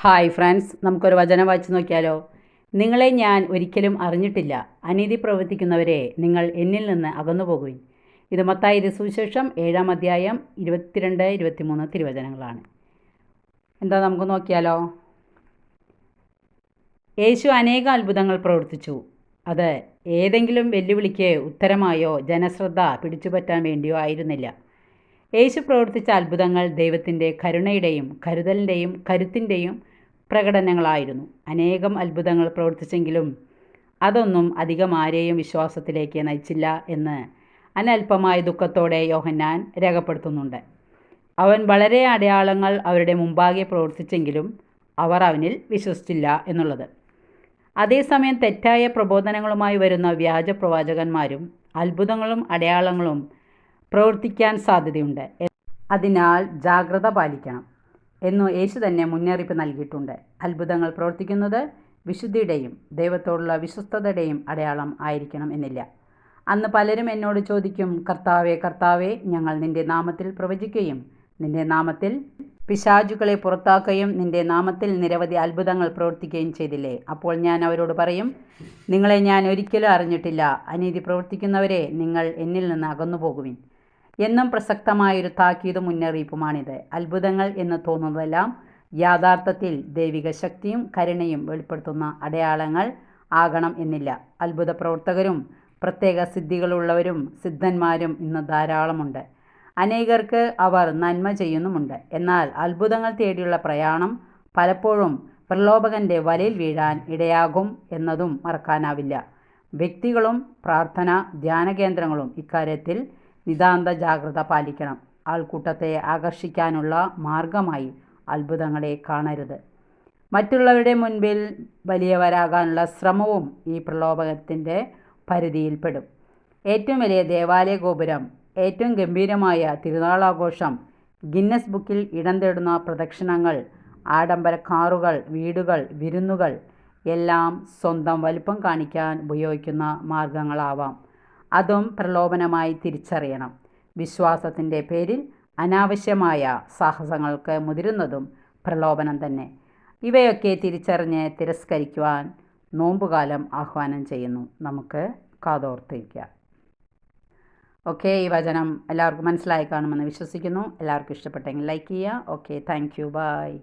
Hi friends നമുക്കൊരു വചനം വായിച്ചു നോക്കിയാലോ? നിങ്ങളെ ഞാൻ ഒരിക്കലും അറിഞ്ഞിട്ടില്ല. അനീതി പ്രവർത്തിക്കുന്നവരെ നിങ്ങൾ എന്നിൽ നിന്ന് അകന്നു പോകുവിൻ. ഇത് മത്തായി സുവിശേഷം ഏഴാം അധ്യായം ഇരുപത്തിരണ്ട് ഇരുപത്തിമൂന്ന് തിരുവചനങ്ങളാണ്. എന്താ നമുക്ക് നോക്കിയാലോ? യേശു അനേക അത്ഭുതങ്ങൾ പ്രവർത്തിച്ചു. അത് ഏതെങ്കിലും വെല്ലുവിളിക്ക് ഉത്തരമായോ ജനശ്രദ്ധ പിടിച്ചുപറ്റാൻ വേണ്ടിയോ ആയിരുന്നില്ല. യേശു പ്രവർത്തിച്ച അത്ഭുതങ്ങൾ ദൈവത്തിന്റെ കരുണയുടെയും കരുതലിന്റെയും കരുത്തിന്റെയും പ്രകടനങ്ങളായിരുന്നു. അനേകം അത്ഭുതങ്ങൾ പ്രവർത്തിച്ചെങ്കിലും അതൊന്നും അധികം ആരെയും വിശ്വാസത്തിലേക്ക് നയിച്ചില്ല എന്ന് അനൽപമായ ദുഃഖത്തോടെ യോഹന്നാൻ രേഖപ്പെടുത്തുന്നുണ്ട്. അവൻ വളരെ അടയാളങ്ങൾ അവരുടെ മുമ്പാകെ പ്രവർത്തിച്ചെങ്കിലും അവർ അവനിൽ വിശ്വസിച്ചില്ല എന്നുള്ളത്. അതേസമയം തെറ്റായ പ്രബോധനങ്ങളുമായി വരുന്ന വ്യാജ പ്രവാചകന്മാരും അത്ഭുതങ്ങളും അടയാളങ്ങളും പ്രവർത്തിക്കാൻ സാധ്യതയുണ്ട്. അതിനാൽ ജാഗ്രത പാലിക്കണം എന്നു യേശു തന്നെ മുന്നറിയിപ്പ് നൽകിയിട്ടുണ്ട്. അത്ഭുതങ്ങൾ പ്രവർത്തിക്കുന്നത് വിശുദ്ധിയുടെയും ദൈവത്തോടുള്ള വിശ്വസ്തതയുടെയും അടയാളം ആയിരിക്കണം എന്നില്ല. അന്ന് പലരും എന്നോട് ചോദിക്കും കർത്താവെ കർത്താവെ ഞങ്ങൾ നിന്റെ നാമത്തിൽ പ്രവചിക്കുകയും നിന്റെ നാമത്തിൽ പിശാചുകളെ പുറത്താക്കുകയും നിന്റെ നാമത്തിൽ നിരവധി അത്ഭുതങ്ങൾ പ്രവർത്തിക്കുകയും ചെയ്തില്ലേ? അപ്പോൾ ഞാൻ അവരോട് പറയും നിങ്ങളെ ഞാൻ ഒരിക്കലും അറിഞ്ഞിട്ടില്ല. അനീതി പ്രവർത്തിക്കുന്നവരെ നിങ്ങൾ എന്നിൽ നിന്ന് അകന്നു പോകുവിൻ എന്നും പ്രസക്തമായൊരു താക്കീത് മുന്നറിയിപ്പുമാണിത്. അത്ഭുതങ്ങൾ എന്ന് തോന്നുന്നതെല്ലാം യാഥാർത്ഥത്തിൽ ദൈവിക ശക്തിയും കരുണയും വെളിപ്പെടുത്തുന്ന അടയാളങ്ങൾ ആകണം എന്നില്ല. അത്ഭുത പ്രവർത്തകരും പ്രത്യേക സിദ്ധികളുള്ളവരും സിദ്ധന്മാരും ഇന്ന് ധാരാളമുണ്ട്. അനേകർക്ക് അവർ നന്മ ചെയ്യുന്നുമുണ്ട്. എന്നാൽ അത്ഭുതങ്ങൾ തേടിയുള്ള പ്രയാണം പലപ്പോഴും പ്രലോഭകന്റെ വലയിൽ വീഴാൻ ഇടയാകും എന്നതും മറക്കാനാവില്ല. വ്യക്തികളും പ്രാർത്ഥന ധ്യാന കേന്ദ്രങ്ങളും ഇക്കാര്യത്തിൽ നിതാന്ത ജാഗ്രത പാലിക്കണം. ആൾക്കൂട്ടത്തെ ആകർഷിക്കാനുള്ള മാർഗമായി അത്ഭുതങ്ങളെ കാണരുത്. മറ്റുള്ളവരുടെ മുൻപിൽ വലിയവരാകാനുള്ള ശ്രമവും ഈ പ്രലോഭനത്തിന്റെ പരിധിയിൽപ്പെടും. ഏറ്റവും വലിയ ദേവാലയ ഗോപുരം ഏറ്റവും ഗംഭീരമായ തിരുനാളാഘോഷം ഗിന്നസ് ബുക്കിൽ ഇടം തേടുന്ന പ്രദക്ഷിണങ്ങൾ ആഡംബര കാറുകൾ വീടുകൾ വിരുന്നുകൾ എല്ലാം സ്വന്തം വലിപ്പം കാണിക്കാൻ ഉപയോഗിക്കുന്ന മാർഗങ്ങളാവാം അതും പ്രലോഭനമായി തിരിച്ചറിയണം. വിശ്വാസത്തിന്റെ പേരിൽ അനാവശ്യമായ സാഹസങ്ങൾക്ക് മുതിരുന്നതും പ്രലോഭനം തന്നെ. ഇവയൊക്കെ തിരിച്ചറിഞ്ഞ് തിരസ്കരിക്കുവാൻ നോമ്പുകാലം ആഹ്വാനം ചെയ്യുന്നു. നമുക്ക് കാതോർത്തിരിക്കാം. ഓക്കെ ഈ വചനം എല്ലാവർക്കും മനസ്സിലായി കാണുമെന്ന് വിശ്വസിക്കുന്നു. എല്ലാവർക്കും ഇഷ്ടപ്പെട്ടെങ്കിൽ ലൈക്ക് ചെയ്യുക. Okay thank you. ബൈ.